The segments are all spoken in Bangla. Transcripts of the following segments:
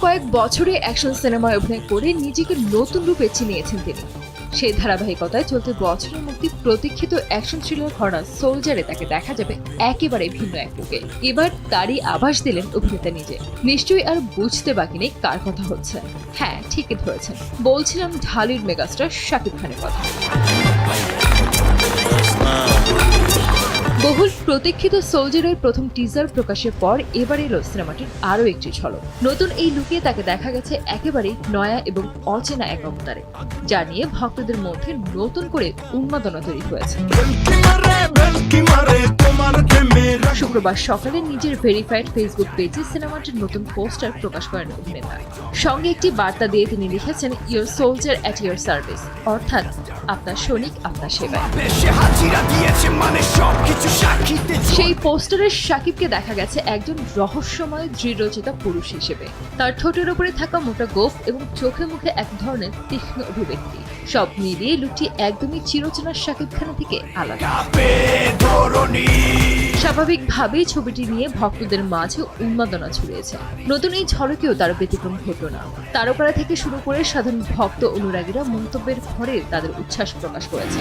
কয়েক বছরে অ্যাকশন সিনেমায় অভিনয় করে নিজেকে নতুন রূপে চিনিয়েছেন তিনি। সেই ধারাবাহিকতায় চলতি বছরের মুক্তি প্রতীক্ষিত অ্যাকশন থ্রিলার ঘটনা সোলজারে তাকে দেখা যাবে একেবারে ভিন্ন এক রূপে। এবার তারই আভাস দিলেন অভিনেতা নিজে। নিশ্চয়ই আর বুঝতে বাকি নেই কার কথা হচ্ছে। হ্যাঁ ঠিকই ধরেছেন। বলছিলাম ঢালির মেগাস্টার শাকিব খানের কথা। বহুল প্রতীক্ষিত সোলজারের প্রথম টিজার প্রকাশের পর এবার এলো সিনেমাটির আরও একটি ঝলক। নতুন এই লুকে তাকে দেখা গেছে একেবারে নয়া এবং অচেনা এক অবতারে, যা নিয়ে ভক্তদের মধ্যে নতুন করে উন্মাদনা তৈরি হয়েছে। শুক্রবার সকালে নিজের ভেরিফাইড ফেসবুক পেজে সিনেমাটির নতুন পোস্টার প্রকাশ করেন অভিনেতা। সঙ্গে একটি বার্তা দিয়ে তিনি লিখেছেন your soldier at your service অর্থাৎ আপনার সৈনিক আপনার সেবায়। মানে সেই পোস্টারের সাকিবকে দেখা গেছে একজন রহস্যময় দৃঢ়চেতা পুরুষ হিসেবে। তার ঠোঁটের উপরে থাকা মোটা গোফ এবং চোখে মুখে এক ধরনের তীক্ষ্ণ অভিব্যক্তি। সব মিলিয়ে লুকটি একদমই চিরচেনার সাকিব খানা থেকে আলাদা। স্বাভাবিকভাবেই ছবিটি নিয়ে ভক্তদের মাঝে উন্মাদনা ছড়িয়েছে। নতুন এই ঝলকেও তার ব্যতিক্রম ঘটল না তারকারা থেকে শুরু করে সাধারণ ভক্ত অনুরাগীরা মন্তব্যের ঘরে তাদের উচ্ছ্বাস প্রকাশ করেছে।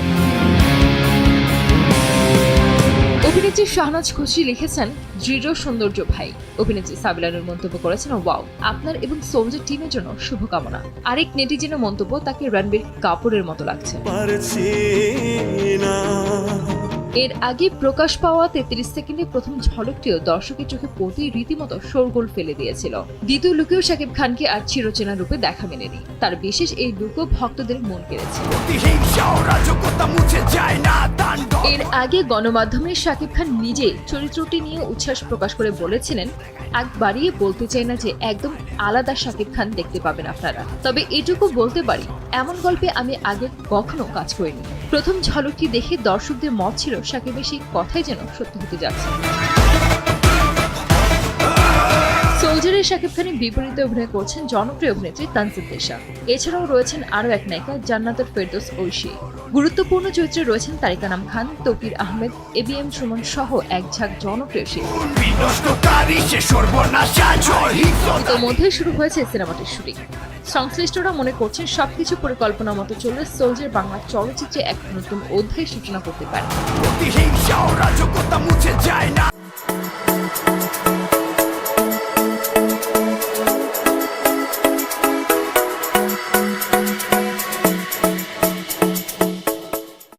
অভিনেত্রী শাহনাজ খুশি লিখেছেন, দৃঢ় সৌন্দর্য ভাই। অভিনেত্রী সাবিলানুর মন্তব্য করেছেন, ওয়াও, আপনার এবং সোলজার টিমের জন্য শুভকামনা। আরেক নেটিজেনের মন্তব্য, তাকে রণবীর কাপুরের মতো লাগছে। এর আগে প্রকাশ পাওয়া তেত্রিশ সেকেন্ডের প্রথম ঝলকটিও দর্শকের চোখে পড়তেই রীতিমতো শোরগোল ফেলে দিয়েছিল। দ্বিতীয় লুকেও শাকিব খানকে আর চিরচেনা রূপে দেখা মেলেনি। তার বিশেষ এই লুকও ভক্তদের মন কেড়েছে। যায়। এর আগে গণমাধ্যমে শাকিব খান নিজে চরিত্রটি নিয়ে উচ্ছ্বাস প্রকাশ করে বলেছিলেন এক বাড়িয়ে বলতে চাই না যে একদম আলাদা শাকিব খান দেখতে পাবেন আপনারা। তবে এটুকু বলতে পারি, এমন গল্পে আমি আগে কখনো কাজ করিনি। প্রথম ঝলকটি দেখে দর্শকদের মত ছিল শাকিবের সেই কথাই যেন সত্যি হতে যাচ্ছে। সোলজারের শাকিব খানের বিপরীতে অভিনয় করছেন জনপ্রিয় অভিনেত্রী তানজিদ দেশা। এছাড়াও রয়েছেন আরও এক নায়িকা, জান্নাতুল ফেরদৌস ঐশী। গুরুত্বপূর্ণ চরিত্রে রয়েছেন Tariq Anam Khan, Toukir Ahmed A B M Sumon সহ এক ঝাঁক জনপ্রিয় শিল্পী। ইতোমধ্যে শুরু হয়েছে সিনেমাটির শুটিং সংশ্লিষ্টরা মনে করছেন সবকিছু পরিকল্পনা মতো চললে সোলজার বাংলা চলচ্চিত্রে এক নতুন অধ্যায় সূচনা করতে পারে।